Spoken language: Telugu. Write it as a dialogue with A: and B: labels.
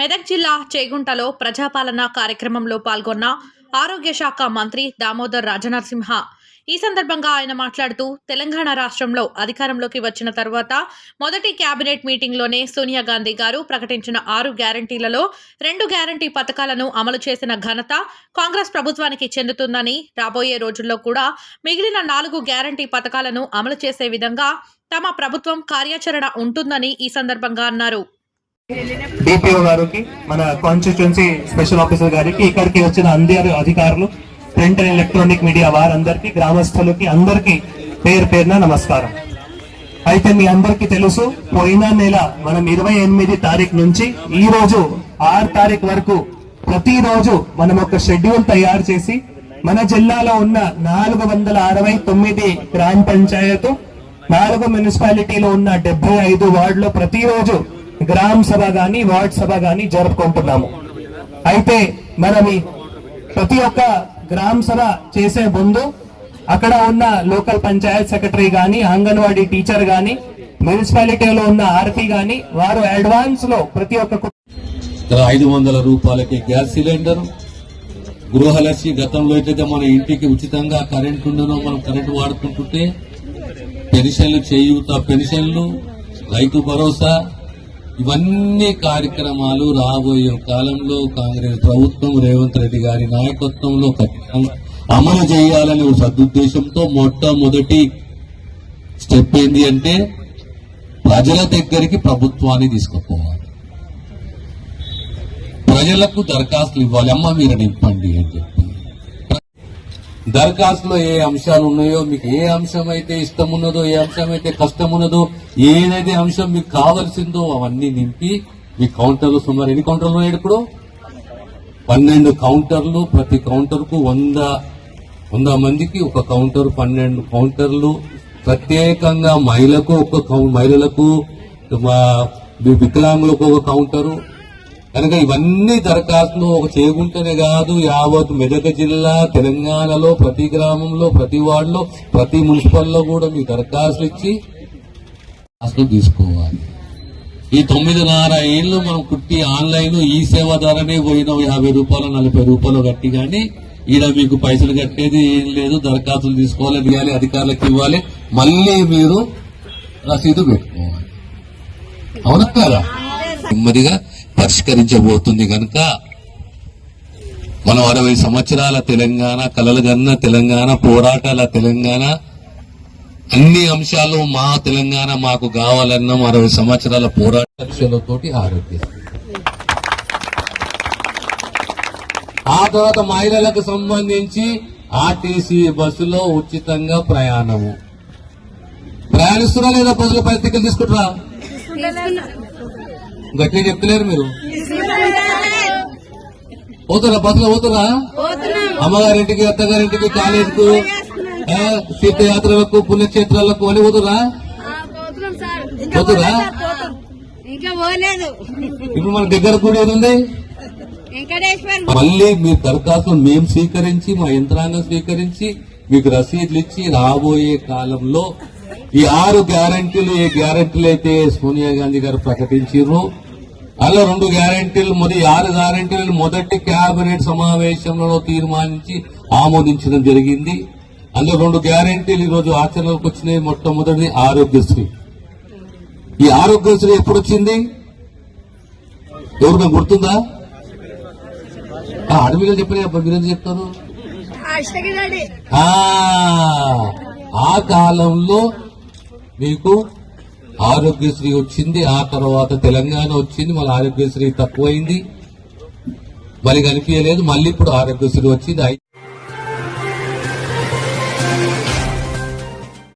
A: మెదక్ జిల్లా చేగుంటలో ప్రజాపాలన కార్యక్రమంలో పాల్గొన్న ఆరోగ్య శాఖ మంత్రి దామోదర్ రాజనరసింహ. ఈ సందర్భంగా ఆయన మాట్లాడుతూ తెలంగాణ రాష్ట్రంలో అధికారంలోకి వచ్చిన తర్వాత మొదటి కేబినెట్ మీటింగ్లోనే సోనియా గాంధీ గారు ప్రకటించిన ఆరు గ్యారంటీలలో రెండు గ్యారంటీ పథకాలను అమలు చేసిన ఘనత కాంగ్రెస్ ప్రభుత్వానికి చెందుతుందని రాబోయే రోజుల్లో కూడా మిగిలిన నాలుగు గ్యారంటీ పథకాలను అమలు చేసే విధంగా తమ ప్రభుత్వం కార్యాచరణ ఉంటుందని ఈ సందర్భంగా అన్నారు.
B: డిపిఓ గారికి మన కాన్స్టిట్యున్సీ స్పెషల్ ఆఫీసర్ గారికి ఇక్కడికి వచ్చిన అందరు అధికారులు ప్రింట్ అండ్ ఎలక్ట్రానిక్ మీడియా వారందరికీ గ్రామస్తులకి అందరికీ పేరు పేరున నమస్కారం. అయితే మీ అందరికీ తెలుసు పోయిన నెల మనం ఇరవై ఎనిమిది తారీఖు నుంచి ఈ రోజు ఆరు తారీఖు వరకు ప్రతిరోజు మనం ఒక షెడ్యూల్ తయారు చేసి మన జిల్లాలో ఉన్న నాలుగు వందల అరవై తొమ్మిది గ్రామ పంచాయత్ నాలుగు మున్సిపాలిటీలో ఉన్న డెబ్బై ఐదు వార్డులో ప్రతిరోజు గ్రామ సభ కానీ వార్డ్ సభ కానీ జరుపుకుంటున్నాము. అయితే మనం ప్రతి ఒక్క గ్రామ సభ చేసే ముందు అక్కడ ఉన్న లోకల్ పంచాయత్ సెక్రటరీ కానీ అంగన్వాడీ టీచర్ కానీ మున్సిపాలిటీలో ఉన్న ఆర్పీ కానీ వారు అడ్వాన్స్లో ప్రతి ఒక్క
C: ఐదు వందల రూపాయలకి గ్యాస్ సిలిండర్. గృహలక్ష్మి గతంలో అయితే మన ఇంటికి ఉచితంగా కరెంట్ ఉండనో మనం కరెంట్ వాడుకుంటుంటే పెన్షన్లు చేయూత పెన్షన్లు రైతు భరోసా ఇవన్నీ కార్యక్రమాలు రాబోయే కాలంలో కాంగ్రెస్ ప్రభుత్వం రేవంత్ రెడ్డి గారి నాయకత్వంలో అమలు చేయాలనే ఒక సదుద్దేశంతో మొట్టమొదటి స్టెప్ ఏంటి అంటే ప్రజల దగ్గరికి ప్రభుత్వాన్ని తీసుకుపోవాలి. ప్రజలకు దరఖాస్తులు ఇవ్వాలి. అమ్మ మీరు నింపండి అని చెప్పి. దరఖాస్తులో ఏ అంశాలు ఉన్నాయో మీకు ఏ అంశం అయితే ఇష్టం ఉన్నదో ఏ అంశం అయితే కష్టం ఉన్నదో ఏదైతే అంశం మీకు కావలసిందో అవన్నీ నింపి మీ కౌంటర్లు సుమారు ఎన్ని కౌంటర్లు ఉన్నాయి ఇప్పుడు? పన్నెండు కౌంటర్లు. ప్రతి కౌంటర్కు వంద వంద మందికి ఒక కౌంటర్ పన్నెండు కౌంటర్లు. ప్రత్యేకంగా మహిళకు ఒక కౌ- మహిళలకు వికలాంగులకు ఒక కౌంటరు. కనుక ఇవన్నీ దరఖాస్తులు ఒక చేగుంటనే కాదు యావత్ మెదక్ జిల్లా తెలంగాణలో ప్రతి గ్రామంలో ప్రతి వార్డులో ప్రతి మున్సిపల్లో కూడా మీ దరఖాస్తులు ఇచ్చి దరఖాస్తులు తీసుకోవాలి. ఈ తొమ్మిదిన్నర ఏళ్ళు మనం కుట్టి ఆన్లైన్ ఈ సేవ ద్వారానే పోయినాం. యాభై రూపాయలు నలభై రూపాయలు కట్టి కానీ ఈడ మీకు పైసలు కట్టేది ఏం లేదు. దరఖాస్తులు తీసుకోవాలి ఇవ్వాలి అధికారులకు ఇవ్వాలి. మళ్ళీ మీరు రసీదు పెట్టుకోవాలి. అవునా కదా? నెమ్మదిగా పరిష్కరించబోతుంది కనుక మనం అరవై సంవత్సరాల తెలంగాణ కలలుగన్న తెలంగాణ పోరాటాల తెలంగాణ అన్ని అంశాలు మా తెలంగాణ మాకు కావాలన్నాం అరవై సంవత్సరాల పోరాట లక్ష్యాలతోటి ఆరోగ్యం. ఆ తర్వాత మహిళలకు సంబంధించి ఆర్టీసీ బస్సులో ఉచితంగా ప్రయాణము. ప్రయాణిస్తున్నా లేదా ప్రజలు పరిస్థితులు తీసుకుంటారా గట్టిగా చెప్తలేరు మీరు? పోతారా బస్సులో పోతారా? అమ్మగారింటికి అత్తగారింటికి కాలేజీకు తీర్థయాత్రలకు పుణ్యక్షేత్రాలకు అని పోతురా? పోతురా?
D: ఇంకా పోలేదు
C: ఇప్పుడు మన దగ్గర కూడా
D: ఏముంది
C: మళ్ళీ మీ దరఖాస్తు మేము స్వీకరించి మా యంత్రాంగం స్వీకరించి మీకు రసీదులు ఇచ్చి రాబోయే కాలంలో ఈ ఆరు గ్యారంటీలు ఏ గ్యారంటీలు అయితే సోనియా గాంధీ గారు ప్రకటించారు అలా రెండు గ్యారంటీలు మరి ఆరు గ్యారంటీలను మొదటి కేబినెట్ సమావేశంలో తీర్మానించి ఆమోదించడం జరిగింది. అందులో రెండు గ్యారంటీలు ఈ రోజు ఆచరణలోకి వచ్చినాయి. మొట్టమొదటిది ఆరోగ్యశ్రీ. ఈ ఆరోగ్యశ్రీ ఎప్పుడు వచ్చింది ఎవరికైనా గుర్తుందా? ఆ అడవిగా చెప్పలే మీరు ఎందుకు చెప్తారు? ఆ కాలంలో మీకు ఆరోగ్యశ్రీ వచ్చింది ఆ తర్వాత తెలంగాణ వచ్చింది మళ్ళీ ఆరోగ్యశ్రీ తక్కువైంది. మరి కనిపించలేదు మళ్ళీ ఇప్పుడు ఆరోగ్యశ్రీ వచ్చింది.